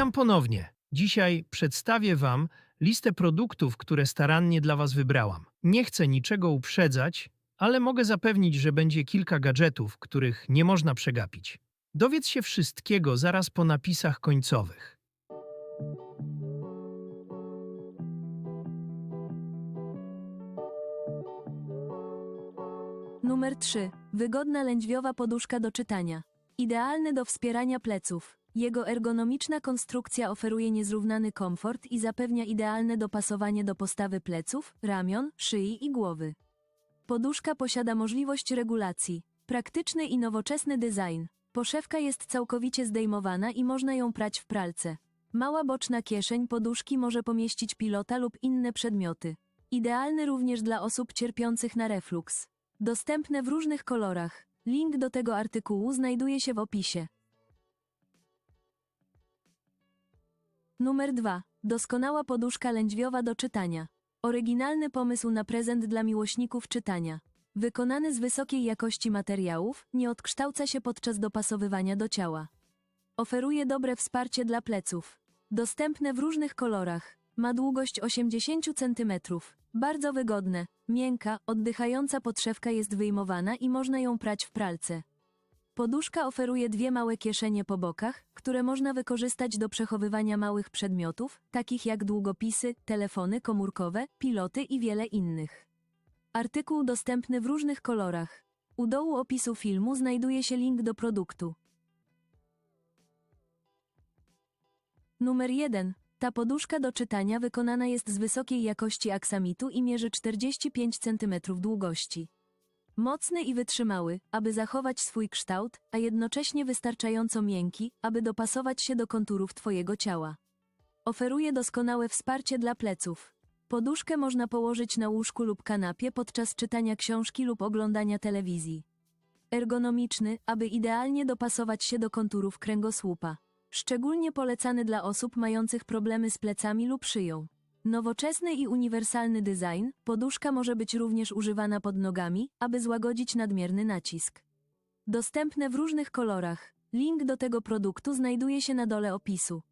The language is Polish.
Witam ponownie. Dzisiaj przedstawię Wam listę produktów, które starannie dla Was wybrałam. Nie chcę niczego uprzedzać, ale mogę zapewnić, że będzie kilka gadżetów, których nie można przegapić. Dowiedz się wszystkiego zaraz po napisach końcowych. Numer 3. Wygodna lędźwiowa poduszka do czytania. Idealny do wspierania pleców. Jego ergonomiczna konstrukcja oferuje niezrównany komfort i zapewnia idealne dopasowanie do postawy pleców, ramion, szyi i głowy. Poduszka posiada możliwość regulacji. Praktyczny i nowoczesny design. Poszewka jest całkowicie zdejmowana i można ją prać w pralce. Mała boczna kieszeń poduszki może pomieścić pilota lub inne przedmioty. Idealny również dla osób cierpiących na refluks. Dostępne w różnych kolorach. Link do tego artykułu znajduje się w opisie. Numer 2. Doskonała poduszka lędźwiowa do czytania. Oryginalny pomysł na prezent dla miłośników czytania. Wykonany z wysokiej jakości materiałów, nie odkształca się podczas dopasowywania do ciała. Oferuje dobre wsparcie dla pleców. Dostępne w różnych kolorach. Ma długość 80 cm. Bardzo wygodne. Miękka, oddychająca podszewka jest wyjmowana i można ją prać w pralce. Poduszka oferuje dwie małe kieszenie po bokach, które można wykorzystać do przechowywania małych przedmiotów, takich jak długopisy, telefony komórkowe, piloty i wiele innych. Artykuł dostępny w różnych kolorach. U dołu opisu filmu znajduje się link do produktu. Numer 1. Ta poduszka do czytania wykonana jest z wysokiej jakości aksamitu i mierzy 45 cm długości. Mocny i wytrzymały, aby zachować swój kształt, a jednocześnie wystarczająco miękki, aby dopasować się do konturów Twojego ciała. Oferuje doskonałe wsparcie dla pleców. Poduszkę można położyć na łóżku lub kanapie podczas czytania książki lub oglądania telewizji. Ergonomiczny, aby idealnie dopasować się do konturów kręgosłupa. Szczególnie polecany dla osób mających problemy z plecami lub szyją. Nowoczesny i uniwersalny design, poduszka może być również używana pod nogami, aby złagodzić nadmierny nacisk. Dostępne w różnych kolorach. Link do tego produktu znajduje się na dole opisu.